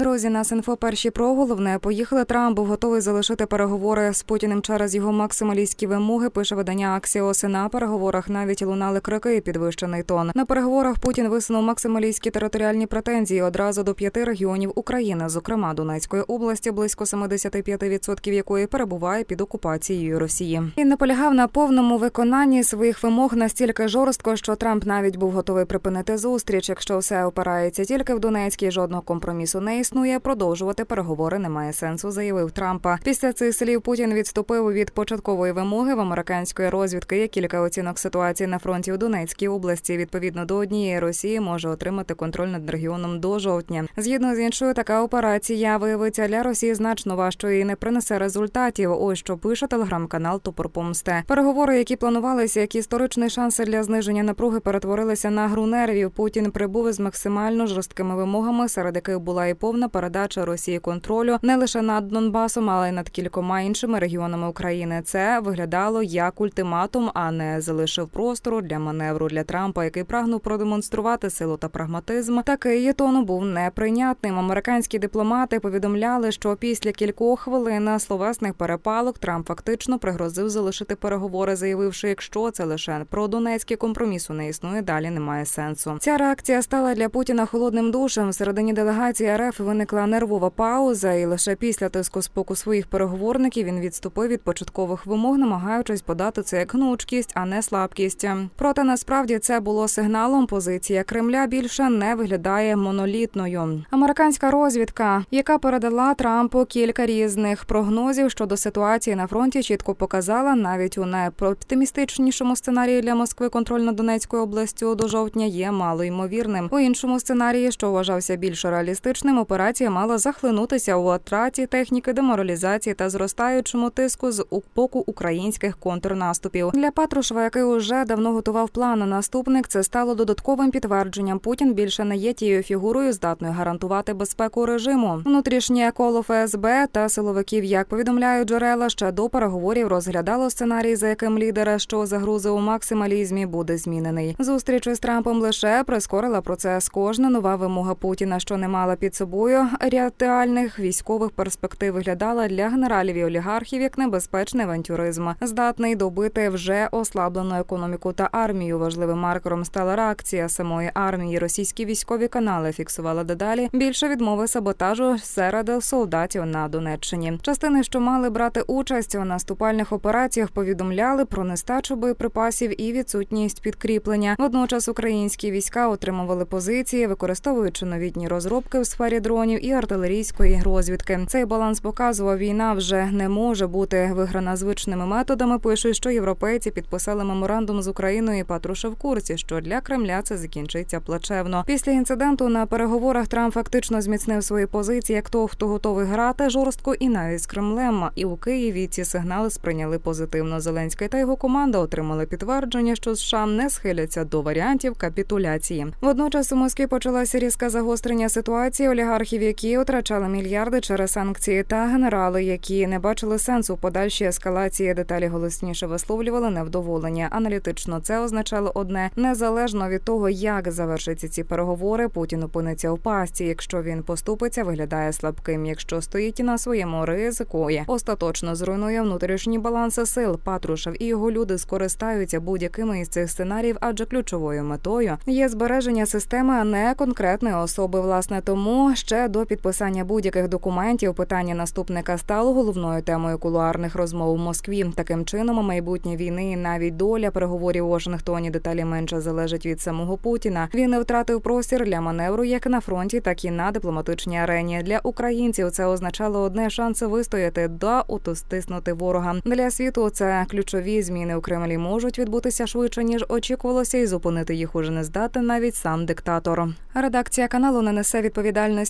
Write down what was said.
Друзі, нас інфо перші про головне. Поїхали. Трамп був готовий залишити переговори з Путіним через його максималістські вимоги. Пише видання Аксіоси. На переговорах навіть лунали крики і підвищений тон. На переговорах Путін висунув максималістські територіальні претензії одразу до п'яти регіонів України, зокрема Донецької області, близько 75% якої перебуває під окупацією Росії. Він наполягав на повному виконанні своїх вимог настільки жорстко, що Трамп навіть був готовий припинити зустріч, якщо все опирається тільки в Донецькій, жодного компромісу не існує. Продовжувати переговори немає сенсу, заявив Трампа. Після цих слів Путін відступив від початкової вимоги в американської розвідки. Є кілька оцінок ситуації на фронті в Донецькій області. Відповідно до однієї Росії може отримати контроль над регіоном до жовтня. Згідно з іншою, така операція виявиться для Росії значно важчою і не принесе результатів. Ось що пише телеграм-канал Топор Помсте. Переговори, які планувалися, як історичні шанси для зниження напруги, перетворилися на гру нервів. Путін прибув із максимально жорсткими вимогами, серед яких була і повна передача Росії контролю не лише над Донбасом, але й над кількома іншими регіонами України. Це виглядало як ультиматум, а не залишив простору для маневру для Трампа, який прагнув продемонструвати силу та прагматизм. Такий тон був неприйнятним. Американські дипломати повідомляли, що після кількох хвилин словесних перепалок Трамп фактично пригрозив залишити переговори, заявивши, якщо це лише про Донецький компромісу не існує, далі немає сенсу. Ця реакція стала для Путіна холодним душем. Всередині делегації РФ виникла нервова пауза, і лише після тиску з боку своїх переговорників він відступив від початкових вимог, намагаючись подати це як гнучкість, а не слабкість. Проте насправді це було сигналом. Позиція Кремля більше не виглядає монолітною. Американська розвідка, яка передала Трампу кілька різних прогнозів щодо ситуації на фронті, чітко показала навіть у найоптимістичнішому сценарії для Москви контроль над Донецькою областю до жовтня є мало ймовірним. У іншому сценарії, що вважався більш реалістичним, операція мала захлинутися у атраті техніки деморалізації та зростаючому тиску з боку українських контрнаступів. Для Патрушева, який уже давно готував план на наступник, це стало додатковим підтвердженням. Путін більше не є тією фігурою, здатною гарантувати безпеку режиму. Внутрішнє коло ФСБ та силовиків, як повідомляють джерела, ще до переговорів розглядало сценарій, за яким лідера, що загрузив у максималізмі, буде змінений. Зустріч із Трампом лише прискорила процес. Кожна нова вимога Путіна, що не мала під собою ряд реальних військових перспектив, виглядала для генералів і олігархів як небезпечний авантюризм, здатний добити вже ослаблену економіку та армію. Важливим маркером стала реакція самої армії. Російські військові канали фіксували дедалі більше відмови саботажу серед солдатів на Донеччині. Частини, що мали брати участь у наступальних операціях, повідомляли про нестачу боєприпасів і відсутність підкріплення. Водночас українські війська отримували позиції, використовуючи новітні розробки в сфері дронів і артилерійської розвідки. Цей баланс показував, війна вже не може бути виграна звичними методами. Пишуть, що європейці підписали меморандум з Україною. і Патрушев в що для Кремля це закінчиться плачевно. Після інциденту на переговорах Трамп фактично зміцнив свої позиції як того, хто готовий грати жорстко і навіть з Кремлем. І у Києві ці сигнали сприйняли позитивно. Зеленський та його команда отримали підтвердження, що США не схиляться до варіантів капітуляції. Водночас у Москві почалося різке загострення ситуації олігархів, які втрачали мільярди через санкції, та генерали, які не бачили сенсу подальшій ескалації. Деталі голосніше висловлювали невдоволення. Аналітично це означало одне незалежно від того, як завершаться ці переговори. Путін опиниться в пасті. Якщо він поступиться, виглядає слабким. Якщо стоїть на своєму ризикує, остаточно зруйнує внутрішні баланси сил. Патрушев і його люди скористаються будь-якими із цих сценаріїв, адже ключовою метою є збереження системи, а не конкретної особи. Власне, тому ще до підписання будь-яких документів питання наступника стало головною темою кулуарних розмов у Москві. Таким чином, майбутнє війни і навіть доля переговорів у Вашингтоні деталі менше залежить від самого Путіна. Він не втратив простір для маневру як на фронті, так і на дипломатичній арені. Для українців це означало одне шанси вистояти да утостиснути ворога. Для світу це ключові зміни у Кремлі можуть відбутися швидше ніж очікувалося, і зупинити їх уже не здатен навіть сам диктатор. Редакція каналу не несе